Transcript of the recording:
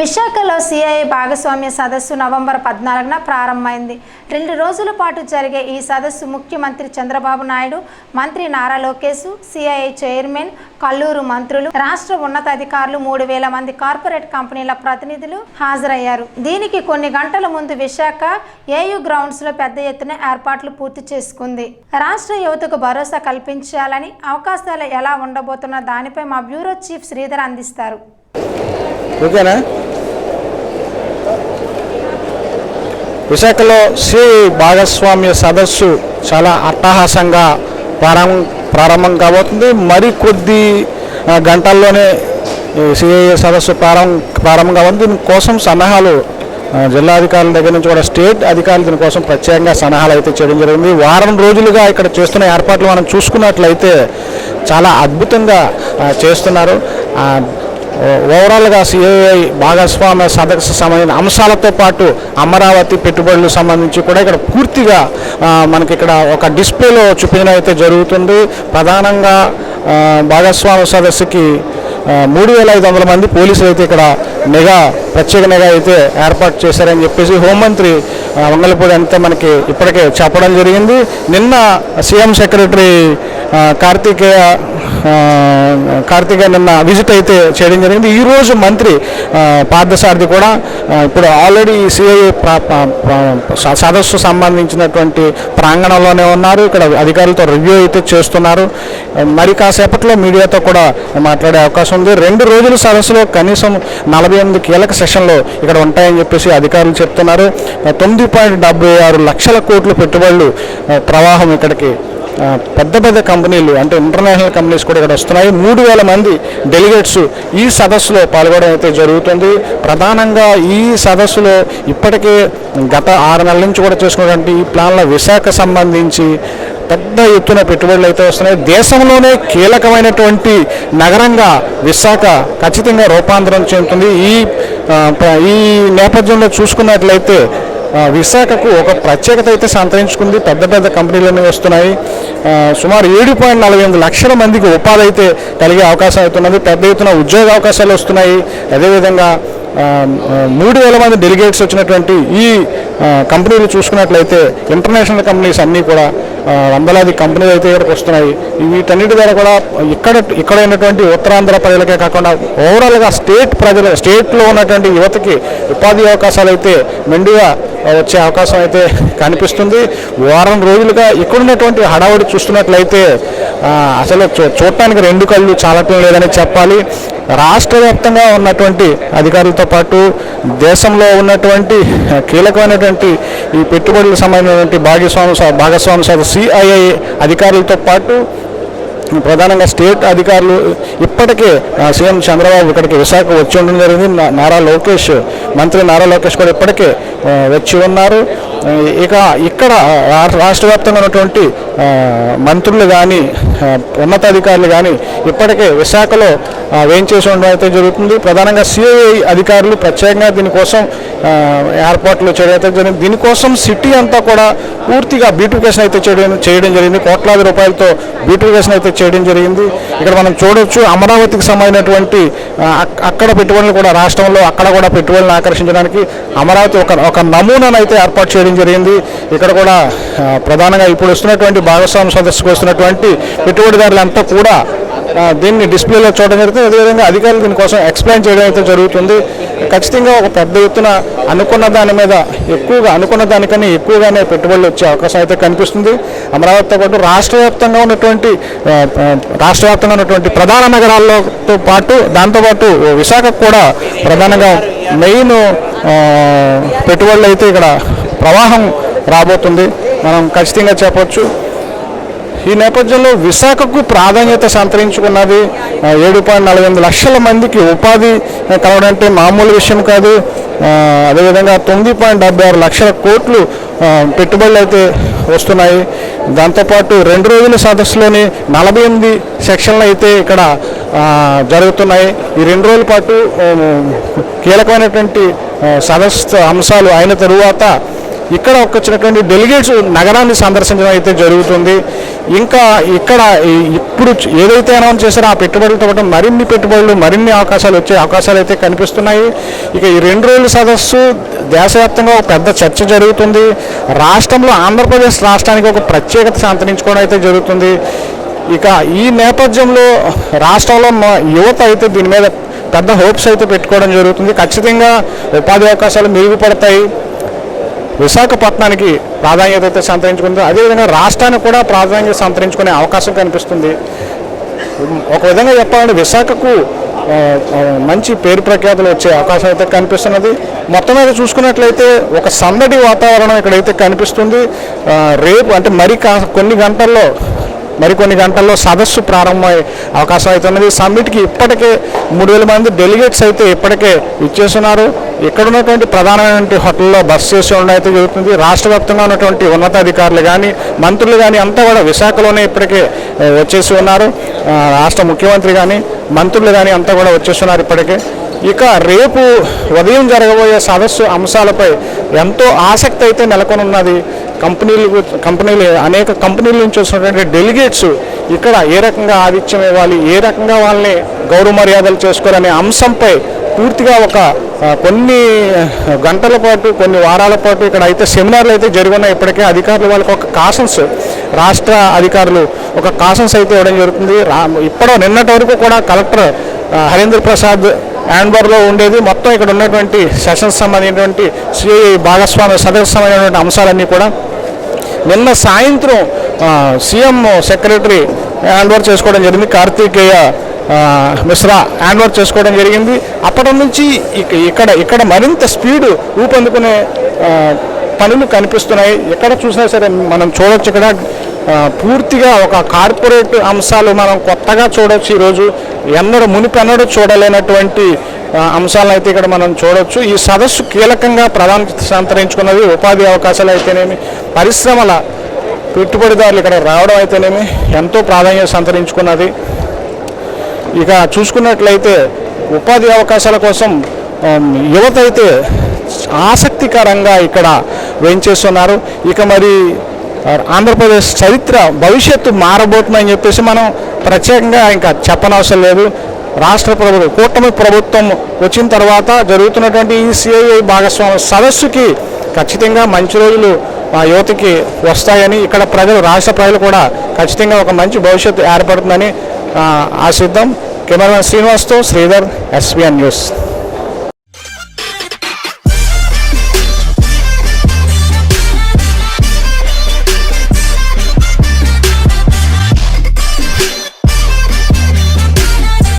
విశాఖలో సిఐఏ భాగస్వామ్య సదస్సు నవంబర్ పద్నాలుగున ప్రారంభమైంది. రెండు రోజుల పాటు జరిగే ఈ సదస్సు ముఖ్యమంత్రి చంద్రబాబు నాయుడు మంత్రి నారా లోకేష్ సిఐఏ చైర్మన్ కల్లూరు మంత్రులు రాష్ట్ర ఉన్నతాధికారులు మూడు వేల మంది కార్పొరేట్ కంపెనీల ప్రతినిధులు హాజరయ్యారు. దీనికి కొన్ని గంటల ముందు విశాఖ ఏయు గ్రౌండ్స్లో పెద్ద ఎత్తున ఏర్పాట్లు పూర్తి చేసుకుంది. రాష్ట్ర యువతకు భరోసా కల్పించాలని అవకాశాలు ఎలా ఉండబోతున్న దానిపై మా బ్యూరో చీఫ్ శ్రీధర్ అందిస్తారు. ఓకేనా? విశాఖలో శ్రీ భాగస్వామ్య సదస్సు చాలా అట్టహాసంగా ప్రారంభం ప్రారంభం కాబోతుంది. మరి కొద్ది గంటల్లోనే సిఐఏ సదస్సు ప్రారంభం ప్రారంభం కాబోతుంది. దీనికోసం సన్నాహాలు ఆ, జిల్లా అధికారుల దగ్గర నుంచి కూడా స్టేట్ అధికారులు దీనికోసం ప్రత్యేకంగా సన్నాహాలు అయితే చేయడం జరిగింది. వారం రోజులుగా ఇక్కడ చేస్తున్న ఏర్పాట్లు మనం చూసుకున్నట్లయితే చాలా అద్భుతంగా చేస్తున్నారు. ఓవరాల్గా సిఐఐ భాగస్వామ్య సదస్సు సంబంధించిన అంశాలతో పాటు అమరావతి పెట్టుబడులకు సంబంధించి కూడా ఇక్కడ పూర్తిగా మనకి ఇక్కడ ఒక డిస్ప్లేలో చూపించడం అయితే జరుగుతుంది. ప్రధానంగా భాగస్వామ్య సదస్సుకి మూడు వేల ఐదు వందల మంది పోలీసులు అయితే ఇక్కడ నిఘా ప్రత్యేక నిఘా అయితే ఏర్పాటు చేశారని చెప్పేసి హోంమంత్రి ఆ, వంగలపూడి అంతా మనకి ఇప్పటికే చెప్పడం జరిగింది. నిన్న సీఎం సెక్రటరీ కార్తికేయ ఆ, నిన్న విజిట్ అయితే చేయడం జరిగింది. ఈరోజు మంత్రి పార్థసారథి కూడా ఇప్పుడు ఆల్రెడీ సిఐ సదస్సు సంబంధించినటువంటి ప్రాంగణంలోనే ఉన్నారు. ఇక్కడ అధికారులతో రివ్యూ అయితే చేస్తున్నారు. మరి కాసేపట్లో మీడియాతో కూడా మాట్లాడే అవకాశం ఉంది. రెండు రోజుల సదస్సులో కనీసం నలభై ఎనిమిది కీలక సెషన్లు ఇక్కడ ఉంటాయని చెప్పేసి అధికారులు చెప్తున్నారు. తొమ్మిది పాయింట్ డెబ్బై ఆరు లక్షల కోట్లు పెట్టుబడులు ప్రవాహం ఇక్కడికి పెద్ద పెద్ద కంపెనీలు అంటే ఇంటర్నేషనల్ కంపెనీస్ కూడా ఇక్కడ వస్తున్నాయి. మూడు వేల మంది డెలిగేట్స్ ఈ సదస్సులో పాల్గొనడం అయితే జరుగుతుంది. ప్రధానంగా ఈ సదస్సులో ఇప్పటికే గత ఆరు నెలల నుంచి కూడా చేసుకున్నటువంటి ఈ ప్లాన్ల విశాఖ సంబంధించి పెద్ద ఎత్తున పెట్టుబడులు అయితే వస్తున్నాయి. దేశంలోనే కీలకమైనటువంటి నగరంగా విశాఖ ఖచ్చితంగా రూపాంతరం చెందుతుంది. ఈ ఈ నేపథ్యంలో చూసుకున్నట్లయితే విశాఖకు ఒక ప్రత్యేకత అయితే సంతరించుకుంది. పెద్ద పెద్ద కంపెనీలన్నీ వస్తున్నాయి. సుమారు ఏడు పాయింట్ నలభై ఎనిమిది లక్షల మందికి ఉపాధి అయితే కలిగే అవకాశం అవుతున్నది. పెద్ద ఎత్తున ఉద్యోగ అవకాశాలు వస్తున్నాయి. అదేవిధంగా మూడు వేల మంది డెలిగేట్స్ వచ్చినటువంటి ఈ కంపెనీలు చూసుకున్నట్లయితే ఇంటర్నేషనల్ కంపెనీస్ అన్నీ కూడా వందలాది కంపెనీలు అయితే ఇక్కడికి వస్తున్నాయి. వీటన్నిటి ద్వారా కూడా ఇక్కడ ఇక్కడ ఉన్నటువంటి ఉత్తరాంధ్ర ప్రజలకే కాకుండా ఓవరాల్గా స్టేట్ ప్రజల స్టేట్లో ఉన్నటువంటి యువతకి ఉపాధి అవకాశాలు అయితే మెండుగా వచ్చే అవకాశం అయితే కనిపిస్తుంది. వారం రోజులుగా ఇక్కడ ఉన్నటువంటి హడావుడి చూస్తున్నట్లయితే అసలు చూ- చూడటానికి రెండు కళ్ళు చాలటం లేదని చెప్పాలి. రాష్ట్ర వ్యాప్తంగా ఉన్నటువంటి అధికారులతో పాటు దేశంలో ఉన్నటువంటి కీలకమైనటువంటి ఈ పెట్టుబడులకు సంబంధించినటువంటి భాగస్వామి భాగస్వామి సార్ సిఐఐ అధికారులతో పాటు ప్రధానంగా స్టేట్ అధికారులు ఇప్పటికే సీఎం చంద్రబాబు ఇక్కడికి విశాఖ వచ్చి ఉండడం జరిగింది. నారా లోకేష్ మంత్రి నారా లోకేష్ కూడా ఇప్పటికే వచ్చి ఉన్నారు. ఇక ఇక్కడ రాష్ట్ర వ్యాప్తంగా ఉన్నటువంటి మంత్రులు కానీ ఉన్నతాధికారులు కానీ ఇప్పటికే విశాఖలో వేయించేసి ఉండడం అయితే జరుగుతుంది. ప్రధానంగా సిఐఐ అధికారులు ప్రత్యేకంగా దీనికోసం ఏర్పాట్లు చేయడం అయితే జరిగింది. దీనికోసం సిటీ అంతా కూడా పూర్తిగా బ్యూటిఫికేషన్ అయితే చేయడం చేయడం జరిగింది. కోట్లాది రూపాయలతో బ్యూటిఫికేషన్ అయితే చేయడం జరిగింది. ఇక్కడ మనం చూడొచ్చు అమరావతికి సంబంధించినటువంటి అక్కడ పెట్టుబడులు కూడా రాష్ట్రంలో అక్కడ కూడా పెట్టుబడులను ఆకర్షించడానికి అమరావతి ఒక ఒక నమూనాను అయితే ఏర్పాటు చేయడం జరిగింది. ఇక్కడ కూడా ప్రధానంగా ఇప్పుడు వస్తున్నటువంటి భాగస్వామ్య సదస్సుకు వస్తున్నటువంటి పెట్టుబడిదారులంతా కూడా దీన్ని డిస్ప్లేలో చూడడం జరుగుతుంది అదేవిధంగా అధికారులు దీనికోసం ఎక్స్ప్లెయిన్ చేయడం అయితే జరుగుతుంది. ఖచ్చితంగా ఒక పెద్ద ఎత్తున అనుకున్న దాని మీద ఎక్కువగా అనుకున్న దానికన్నా ఎక్కువగానే పెట్టుబడులు వచ్చే అవకాశం అయితే కనిపిస్తుంది. అమరావతితో పాటు రాష్ట్ర వ్యాప్తంగా ఉన్నటువంటి రాష్ట్ర వ్యాప్తంగా ఉన్నటువంటి ప్రధాన నగరాలతో పాటు దాంతోపాటు విశాఖకు కూడా ప్రధానంగా మెయిన్ పెట్టుబడులు అయితే ఇక్కడ ప్రవాహం రాబోతుంది. మనం ఖచ్చితంగా చెప్పొచ్చు. ఈ నేపథ్యంలో విశాఖకు ప్రాధాన్యత సంతరించుకున్నది ఏడు పాయింట్ నలభై ఎనిమిది లక్షల మందికి ఉపాధి కలవడం అంటే మామూలు విషయం కాదు. అదేవిధంగా తొమ్మిది పాయింట్ డెబ్బై ఆరు లక్షల కోట్లు పెట్టుబడులు అయితే వస్తున్నాయి. దాంతోపాటు రెండు రోజుల సదస్సులోని నలభై ఎనిమిది సెక్షన్లు అయితే ఇక్కడ జరుగుతున్నాయి. ఈ రెండు రోజుల పాటు కీలకమైనటువంటి సదస్సు అంశాలు అయిన తరువాత ఇక్కడ వచ్చినటువంటి డెలిగేట్స్ నగరాన్ని సందర్శించడం అయితే జరుగుతుంది. ఇంకా ఇక్కడ ఇప్పుడు ఏదైతే అనౌన్స్ చేశారో ఆ పెట్టుబడులతో పాటు మరిన్ని పెట్టుబడులు మరిన్ని అవకాశాలు వచ్చే అవకాశాలు అయితే కనిపిస్తున్నాయి. ఇక ఈ రెండు రోజుల సదస్సు దేశవ్యాప్తంగా ఒక పెద్ద చర్చ జరుగుతుంది. రాష్ట్రంలో ఆంధ్రప్రదేశ్ రాష్ట్రానికి ఒక ప్రత్యేకత సంతరించుకోవడం అయితే జరుగుతుంది. ఇక ఈ నేపథ్యంలో రాష్ట్రంలో మా యువత అయితే దీని మీద పెద్ద హోప్స్ అయితే పెట్టుకోవడం జరుగుతుంది. ఖచ్చితంగా ఉపాధి అవకాశాలు మెరుగుపడతాయి. విశాఖపట్నానికి ప్రాధాన్యత అయితే సంతరించుకుంది. అదేవిధంగా రాష్ట్రానికి కూడా ప్రాధాన్యత సంతరించుకునే అవకాశం కనిపిస్తుంది. ఒక విధంగా చెప్పాలంటే విశాఖకు మంచి పేరు ప్రఖ్యాతులు వచ్చే అవకాశం అయితే కనిపిస్తున్నది. మొత్తం మీద చూసుకున్నట్లయితే ఒక సందడి వాతావరణం ఇక్కడైతే కనిపిస్తుంది. రేపు అంటే మరి కా- కొన్ని గంటల్లో మరికొన్ని గంటల్లో సదస్సు ప్రారంభమయ్యే అవకాశం అయితే ఉన్నది. సమ్మిట్కి ఇప్పటికే మూడు వేల మంది డెలిగేట్స్ అయితే ఇప్పటికే ఇచ్చేస్తున్నారు ఇక్కడ ఉన్నటువంటి ప్రధానమైనటువంటి హోటల్లో బస్ చేసే అయితే జరుగుతుంది. రాష్ట్ర వ్యాప్తంగా ఉన్నటువంటి ఉన్నతాధికారులు కానీ మంత్రులు కానీ అంతా కూడా విశాఖలోనే ఇప్పటికే వచ్చేసి ఉన్నారు. రాష్ట్ర ముఖ్యమంత్రి కానీ మంత్రులు కానీ అంతా కూడా వచ్చేస్తున్నారు ఇప్పటికే. ఇక రేపు ఉదయం జరగబోయే సదస్సు అంశాలపై ఎంతో ఆసక్తి అయితే నెలకొని ఉన్నది కంపెనీలు కంపెనీలు అనేక కంపెనీల నుంచి వచ్చినటువంటి డెలిగేట్స్ ఇక్కడ ఏ రకంగా ఆతిథ్యం ఇవ్వాలి ఏ రకంగా వాళ్ళని గౌరవ మర్యాదలు చేసుకోవాలనే అంశంపై పూర్తిగా ఒక కొన్ని గంటల పాటు కొన్ని వారాల పాటు ఇక్కడ అయితే సెమినార్లు అయితే జరుగున్నాయి. ఇప్పటికే అధికారులు వాళ్ళకి ఒక కాషన్స్ రాష్ట్ర అధికారులు ఒక కాషన్స్ అయితే ఇవ్వడం జరుగుతుంది. రా ఇప్పటి నిన్నటి వరకు కూడా కలెక్టర్ హరేంద్ర ప్రసాద్ హ్యాండ్బర్లో ఉండేది. మొత్తం ఇక్కడ ఉన్నటువంటి సెషన్స్ సంబంధించినటువంటి శ్రీ భాగస్వామి సదస్సు సంబంధించినటువంటి అంశాలన్నీ కూడా నిన్న సాయంత్రం సీఎం సెక్రటరీ హ్యాండ్ ఓవర్ చేసుకోవడం జరిగింది. కార్తీకేయ మిశ్రా హ్యాండ్ ఓవర్ చేసుకోవడం జరిగింది. అప్పటి నుంచి ఇక్కడ ఇక్కడ మరింత స్పీడ్ ఊపందుకునే పనులు కనిపిస్తున్నాయి. ఎక్కడ చూసినా సరే మనం చూడొచ్చు ఇక్కడ. పూర్తిగా ఒక కార్పొరేట్ అంశాలు మనం కొత్తగా చూడొచ్చు ఈరోజు. ఎన్నడూ మునిపెన్నడూ చూడలేనటువంటి అంశాలను అయితే ఇక్కడ మనం చూడొచ్చు. ఈ సదస్సు కీలకంగా ప్రాధాన్యత సంతరించుకున్నది ఉపాధి అవకాశాలు అయితేనేమి పరిశ్రమల పెట్టుబడిదారులు ఇక్కడ రావడం అయితేనేమి ఎంతో ప్రాధాన్యత సంతరించుకున్నది. ఇక చూసుకున్నట్లయితే ఉపాధి అవకాశాల కోసం యువత అయితే ఆసక్తికరంగా ఇక్కడ వేయించేస్తున్నారు ఇక మరి ఆంధ్రప్రదేశ్ చరిత్ర భవిష్యత్తు మారబోతుందని చెప్పేసి మనం ప్రత్యేకంగా ఇంకా చెప్పనవసరం లేదు. రాష్ట్ర ప్రభుత్వం కూటమి ప్రభుత్వం వచ్చిన తర్వాత జరుగుతున్నటువంటి ఈ సిఐఐ భాగస్వామ్య సదస్సుకి ఖచ్చితంగా మంచి రోజులు ఆ యువతకి వస్తాయని ఇక్కడ ప్రజలు రాష్ట్ర ప్రజలు కూడా ఖచ్చితంగా ఒక మంచి భవిష్యత్తు ఏర్పడుతుందని ఆశిద్దాం. కెమెరామెన్ శ్రీనివాస్తో శ్రీధర్ ఎస్బీఎన్ న్యూస్.